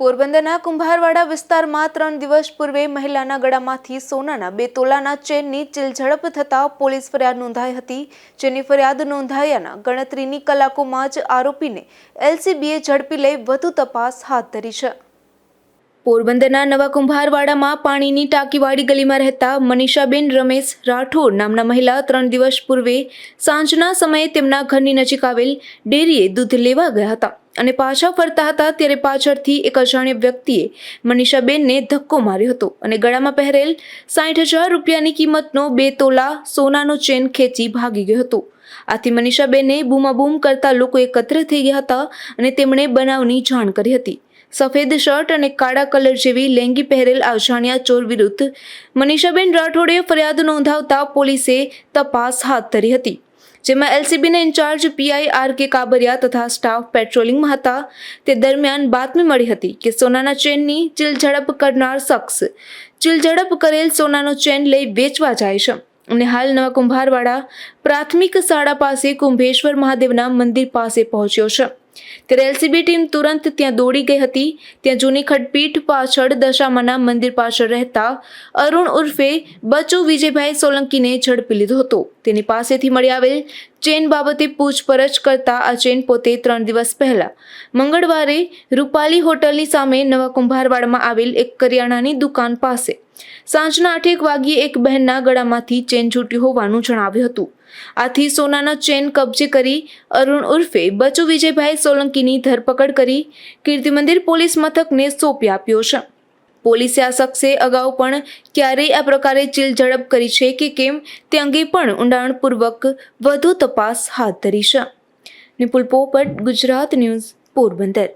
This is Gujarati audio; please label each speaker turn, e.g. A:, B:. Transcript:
A: પોરબંદરના કુંભારવાડા વિસ્તારમાં ત્રણ દિવસ પૂર્વે મહિલાના ગળામાંથી સોનાના બે તોલાના ચેનની ચિલઝડપ થતાં પોલીસ ફરિયાદ નોંધાઈ હતી. જેની ફરિયાદ નોંધાયાના ગણતરીની કલાકોમાં જ આરોપીને એલસીબીએ ઝડપી લઈ વધુ તપાસ હાથ ધરી છે. પોરબંદરના નવા કુંભારવાડામાં પાણીની ટાંકીવાળી ગલીમાં રહેતા મનીષાબેન રમેશ રાઠોડ નામના મહિલા ત્રણ દિવસ પૂર્વે સાંજના સમયે તેમના ઘરની નજીક આવેલ ડેરીએ દૂધ લેવા ગયા હતા. અને પાછા ફરતા હતા ત્યારે પાછળથી એક અજાણ્યા વ્યક્તિએ મનીષાબેનને ધક્કો માર્યો હતો અને ગળામાં પહેરેલ સાઠ હજાર રૂપિયાની કિંમતનો બે તોલા સોનાનો ચેન ખેંચી ભાગી ગયો હતો. આથી મનીષાબેને બૂમાબૂમ કરતા લોકો એકત્ર થઈ ગયા હતા અને તેમણે બનાવની જાણ કરી હતી. સફેદ શર્ટ અને કાળા કલર જેવી લેંગી પહેરેલ અજાણ્યા ચોર વિરુદ્ધ મનીષાબેન રાઠોડે ફરિયાદ નોંધાવતા પોલીસે તપાસ હાથ ધરી હતી. જેમાં એલસીબીના in charge PI R K Kabariya તથા સ્ટાફ પેટ્રોલિંગમાં હતા તે દરમિયાન બાતમી મળી હતી કે સોનાના ચેનની ચિલઝડપ કરનાર શખ્સ ચિલઝડપ કરેલ સોનાનો ચેન લઈ વેચવા જાય છે. અને હાલ નવા કુંભારવાડા પ્રાથમિક શાળા પાસે કુંભેશ્વર મહાદેવના મંદિર પાસે પહોંચ્યો છે. ત્યારે એલસીબી ટીમ તુરંત ત્યાં દોડી ગઈ હતી. ત્યાં જૂની ખડપીઠ પાછળ દશામાના મંદિર પાછળ રહેતા અરુણ ઉર્ફે બચુ વિજયભાઈ સોલંકીને ઝડપી લીધો હતો. તેની પાસેથી મળી આવેલ ચેન બાબતે પૂછપરછ કરતા આ ચેન પોતે ત્રણ દિવસ પહેલા. મંગળવારે રૂપાલી હોટલની સામે નવા કુંભારવાડમાં આવેલ એક કરિયાણાની દુકાન પાસે. સાંજના આઠેક વાગ્યે એક બહેનના ગળામાંથી ચેન છૂટ્યું હોવાનું જણાવ્યું હતું. આથી સોનાનો ચેન કબજે કરી અરુણ ઉર્ફે બચુ વિજયભાઈ સોલંકીની ધરપકડ કરી કીર્તિ મંદિર પોલીસ મથકને સોંપી આપ્યો છે. પોલીસે આ શખ્સે અગાઉ પણ ક્યારેય આ પ્રકારે ચીલ ઝડપ કરી છે કે કેમ તે અંગે પણ ઊંડાણપૂર્વક વધુ તપાસ હાથ ધરી છે. નિપુલ પોપટ, ગુજરાત ન્યૂઝ, પોરબંદર.